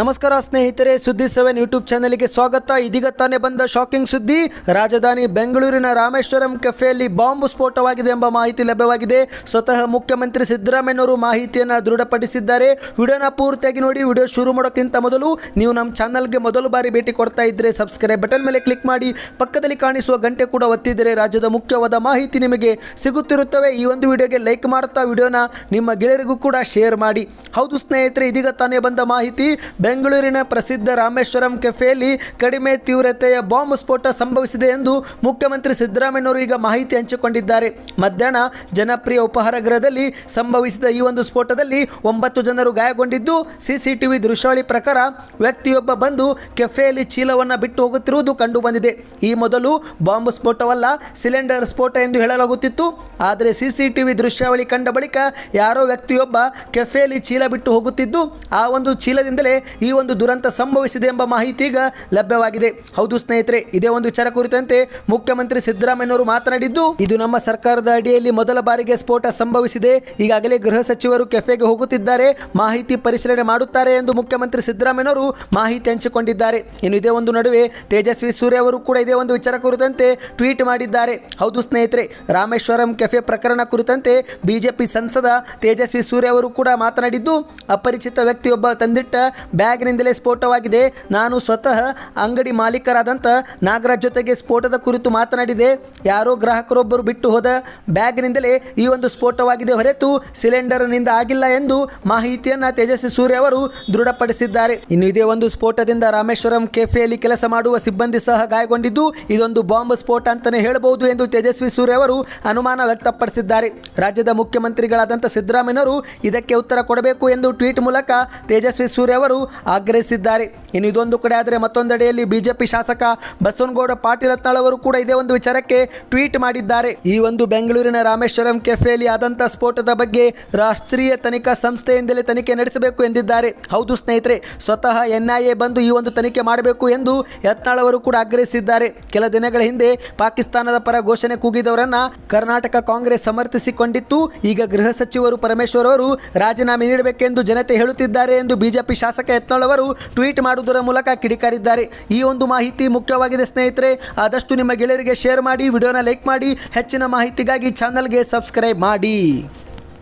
ನಮಸ್ಕಾರ ಸ್ನೇಹಿತರೆ, ಸುದ್ದಿ ಸೆವೆನ್ ಯೂಟ್ಯೂಬ್ ಚಾನಲ್ಗೆ ಸ್ವಾಗತ. ಇದೀಗ ತಾನೇ ಬಂದ ಶಾಕಿಂಗ್ ಸುದ್ದಿ. ರಾಜಧಾನಿ ಬೆಂಗಳೂರಿನ ರಾಮೇಶ್ವರಂ ಕೆಫೆಯಲ್ಲಿ ಬಾಂಬ್ ಸ್ಫೋಟವಾಗಿದೆ ಎಂಬ ಮಾಹಿತಿ ಲಭ್ಯವಾಗಿದೆ. ಸ್ವತಃ ಮುಖ್ಯಮಂತ್ರಿ ಸಿದ್ದರಾಮಯ್ಯನವರು ಮಾಹಿತಿಯನ್ನು ದೃಢಪಡಿಸಿದ್ದಾರೆ. ವಿಡಿಯೋನ ಪೂರ್ತಿಯಾಗಿ ನೋಡಿ, ವಿಡಿಯೋ ಶುರು ಮಾಡೋಕ್ಕಿಂತ ಮೊದಲು ನೀವು ನಮ್ಮ ಚಾನಲ್ಗೆ ಮೊದಲು ಬಾರಿ ಭೇಟಿ ಕೊಡ್ತಾ ಇದ್ದರೆ ಸಬ್ಸ್ಕ್ರೈಬ್ ಬಟನ್ ಮೇಲೆ ಕ್ಲಿಕ್ ಮಾಡಿ, ಪಕ್ಕದಲ್ಲಿ ಕಾಣಿಸುವ ಗಂಟೆ ಕೂಡ ಒತ್ತಿದರೆ ರಾಜ್ಯದ ಮುಖ್ಯವಾದ ಮಾಹಿತಿ ನಿಮಗೆ ಸಿಗುತ್ತಿರುತ್ತವೆ. ಈ ಒಂದು ವಿಡಿಯೋಗೆ ಲೈಕ್ ಮಾಡ್ತಾ ವಿಡಿಯೋನ ನಿಮ್ಮ ಗೆಳೆಯರಿಗೂ ಕೂಡ ಶೇರ್ ಮಾಡಿ. ಹೌದು ಸ್ನೇಹಿತರೆ, ಇದೀಗ ತಾನೇ ಬಂದ ಮಾಹಿತಿ. ಬೆಂಗಳೂರಿನ ಪ್ರಸಿದ್ಧ ರಾಮೇಶ್ವರಂ ಕೆಫೆಯಲ್ಲಿ ಕಡಿಮೆ ತೀವ್ರತೆಯ ಬಾಂಬ್ ಸ್ಫೋಟ ಸಂಭವಿಸಿದೆ ಎಂದು ಮುಖ್ಯಮಂತ್ರಿ ಸಿದ್ದರಾಮಯ್ಯನವರು ಈಗ ಮಾಹಿತಿ ಹಂಚಿಕೊಂಡಿದ್ದಾರೆ. ಮಧ್ಯಾಹ್ನ ಜನಪ್ರಿಯ ಉಪಹಾರ ಗೃಹದಲ್ಲಿ ಸಂಭವಿಸಿದ ಈ ಒಂದು ಸ್ಫೋಟದಲ್ಲಿ ಒಂಬತ್ತು ಜನರು ಗಾಯಗೊಂಡಿದ್ದು, ಸಿಸಿಟಿವಿ ದೃಶ್ಯಾವಳಿ ಪ್ರಕಾರ ವ್ಯಕ್ತಿಯೊಬ್ಬ ಬಂದು ಕೆಫೆಯಲ್ಲಿ ಚೀಲವನ್ನು ಬಿಟ್ಟು ಹೋಗುತ್ತಿರುವುದು ಕಂಡುಬಂದಿದೆ. ಈ ಮೊದಲು ಬಾಂಬ್ ಸ್ಫೋಟವಲ್ಲ, ಸಿಲಿಂಡರ್ ಸ್ಫೋಟ ಎಂದು ಹೇಳಲಾಗುತ್ತಿತ್ತು. ಆದರೆ ಸಿಸಿಟಿವಿ ದೃಶ್ಯಾವಳಿ ಕಂಡ ಬಳಿಕ ಯಾರೋ ವ್ಯಕ್ತಿಯೊಬ್ಬ ಕೆಫೆಯಲ್ಲಿ ಚೀಲ ಬಿಟ್ಟು ಹೋಗುತ್ತಿದ್ದು, ಆ ಒಂದು ಚೀಲದಿಂದಲೇ ಈ ಒಂದು ದುರಂತ ಸಂಭವಿಸಿದೆ ಎಂಬ ಮಾಹಿತಿ ಈಗ ಲಭ್ಯವಾಗಿದೆ. ಹೌದು ಸ್ನೇಹಿತರೆ, ಇದೇ ಒಂದು ವಿಚಾರ ಕುರಿತಂತೆ ಮುಖ್ಯಮಂತ್ರಿ ಸಿದ್ದರಾಮಯ್ಯನವರು ಮಾತನಾಡಿದ್ದು, ಇದು ನಮ್ಮ ಸರ್ಕಾರದ ಅಡಿಯಲ್ಲಿ ಮೊದಲ ಬಾರಿಗೆ ಸ್ಫೋಟ ಸಂಭವಿಸಿದೆ. ಈಗಾಗಲೇ ಗೃಹ ಸಚಿವರು ಕೆಫೆಗೆ ಹೋಗುತ್ತಿದ್ದಾರೆ, ಮಾಹಿತಿ ಪರಿಶೀಲನೆ ಮಾಡುತ್ತಾರೆ ಎಂದು ಮುಖ್ಯಮಂತ್ರಿ ಸಿದ್ದರಾಮಯ್ಯನವರು ಮಾಹಿತಿ ಹಂಚಿಕೊಂಡಿದ್ದಾರೆ. ಇನ್ನು ಇದೇ ಒಂದು ನಡುವೆ ತೇಜಸ್ವಿ ಸೂರ್ಯ ಅವರು ಕೂಡ ಇದೇ ಒಂದು ವಿಚಾರ ಕುರಿತಂತೆ ಟ್ವೀಟ್ ಮಾಡಿದ್ದಾರೆ. ಹೌದು ಸ್ನೇಹಿತರೆ, ರಾಮೇಶ್ವರಂ ಕೆಫೆ ಪ್ರಕರಣ ಕುರಿತಂತೆ ಬಿಜೆಪಿ ಸಂಸದ ತೇಜಸ್ವಿ ಸೂರ್ಯ ಅವರು ಕೂಡ ಮಾತನಾಡಿದ್ದು, ಅಪರಿಚಿತ ವ್ಯಕ್ತಿಯೊಬ್ಬ ತಂದಿಟ್ಟ ಬ್ಯಾಗ್ನಿಂದಲೇ ಸ್ಫೋಟವಾಗಿದೆ. ನಾನು ಸ್ವತಃ ಅಂಗಡಿ ಮಾಲೀಕರಾದಂಥ ನಾಗರಾಜ್ ಜೊತೆಗೆ ಸ್ಫೋಟದ ಕುರಿತು ಮಾತನಾಡಿದೆ. ಯಾರೋ ಗ್ರಾಹಕರೊಬ್ಬರು ಬಿಟ್ಟು ಹೋದ ಬ್ಯಾಗ್ನಿಂದಲೇ ಈ ಒಂದು ಸ್ಫೋಟವಾಗಿದೆ ಹೊರತು ಸಿಲಿಂಡರ್ನಿಂದ ಆಗಿಲ್ಲ ಎಂದು ಮಾಹಿತಿಯನ್ನು ತೇಜಸ್ವಿ ಸೂರ್ಯ ಅವರು ದೃಢಪಡಿಸಿದ್ದಾರೆ. ಇನ್ನು ಇದೇ ಒಂದು ಸ್ಫೋಟದಿಂದ ರಾಮೇಶ್ವರಂ ಕೆಫೆಯಲ್ಲಿ ಕೆಲಸ ಮಾಡುವ ಸಿಬ್ಬಂದಿ ಸಹ ಗಾಯಗೊಂಡಿದ್ದು, ಇದೊಂದು ಬಾಂಬ್ ಸ್ಫೋಟ ಅಂತಲೇ ಹೇಳಬಹುದು ಎಂದು ತೇಜಸ್ವಿ ಸೂರ್ಯ ಅವರು ಅನುಮಾನ ವ್ಯಕ್ತಪಡಿಸಿದ್ದಾರೆ. ರಾಜ್ಯದ ಮುಖ್ಯಮಂತ್ರಿಗಳಾದಂಥ ಸಿದ್ದರಾಮಯ್ಯನವರು ಇದಕ್ಕೆ ಉತ್ತರ ಕೊಡಬೇಕು ಎಂದು ಟ್ವೀಟ್ ಮೂಲಕ ತೇಜಸ್ವಿ ಸೂರ್ಯ ಅವರು ಆಗ್ರಹಿಸಿದ್ದಾರೆ. ಇನ್ನು ಇದೊಂದು ಕಡೆ ಆದರೆ ಮತ್ತೊಂದೆಡೆಯಲ್ಲಿ ಬಿಜೆಪಿ ಶಾಸಕ ಬಸವನಗೌಡ, ಪಾಟೀಲ್ ಅವರು ಕೂಡ ಇದೇ ಒಂದು ವಿಚಾರಕ್ಕೆ ಟ್ವೀಟ್ ಮಾಡಿದ್ದಾರೆ. ಈ ಒಂದು ಬೆಂಗಳೂರಿನ ರಾಮೇಶ್ವರಂ ಕೆಫೆಯಲ್ಲಿ ಆದಂಥ ಸ್ಫೋಟದ ಬಗ್ಗೆ ರಾಷ್ಟ್ರೀಯ ತನಿಖಾ ಸಂಸ್ಥೆಯಿಂದಲೇ ತನಿಖೆ ನಡೆಸಬೇಕು ಎಂದಿದ್ದಾರೆ. ಹೌದು ಸ್ನೇಹಿತರೆ, ಸ್ವತಃ ಎನ್ಐಎ ಬಂದು ಈ ಒಂದು ತನಿಖೆ ಮಾಡಬೇಕು ಎಂದು ಯತ್ನಾಳವರು ಕೂಡ ಆಗ್ರಹಿಸಿದ್ದಾರೆ. ಕೆಲ ದಿನಗಳ ಹಿಂದೆ ಪಾಕಿಸ್ತಾನದ ಪರ ಘೋಷಣೆ ಕೂಗಿದವರನ್ನ ಕರ್ನಾಟಕ ಕಾಂಗ್ರೆಸ್ ಸಮರ್ಥಿಸಿಕೊಂಡಿತ್ತು. ಈಗ ಗೃಹ ಸಚಿವರು ಪರಮೇಶ್ವರ್ ಅವರು ರಾಜೀನಾಮೆ ನೀಡಬೇಕೆಂದು ಜನತೆ ಹೇಳುತ್ತಿದ್ದಾರೆ ಎಂದು ಬಿಜೆಪಿ ಶಾಸಕ ಯತ್ನಾಳ್ ಅವರು ಟ್ವೀಟ್ ಮಾಡುವುದರ ಮೂಲಕ ಕಿಡಿಕಾರಿದ್ದಾರೆ. ಈ ಒಂದು ಮಾಹಿತಿ ಮುಖ್ಯವಾಗಿದೆ ಸ್ನೇಹಿತರೆ. ಆದಷ್ಟು ನಿಮ್ಮ ಗೆಳೆಯರಿಗೆ ಶೇರ್ ಮಾಡಿ, ವಿಡಿಯೋನ ಲೈಕ್ ಮಾಡಿ, ಹೆಚ್ಚಿನ ಮಾಹಿತಿಗಾಗಿ ಚಾನಲ್ಗೆ ಸಬ್ಸ್ಕ್ರೈಬ್ ಮಾಡಿ.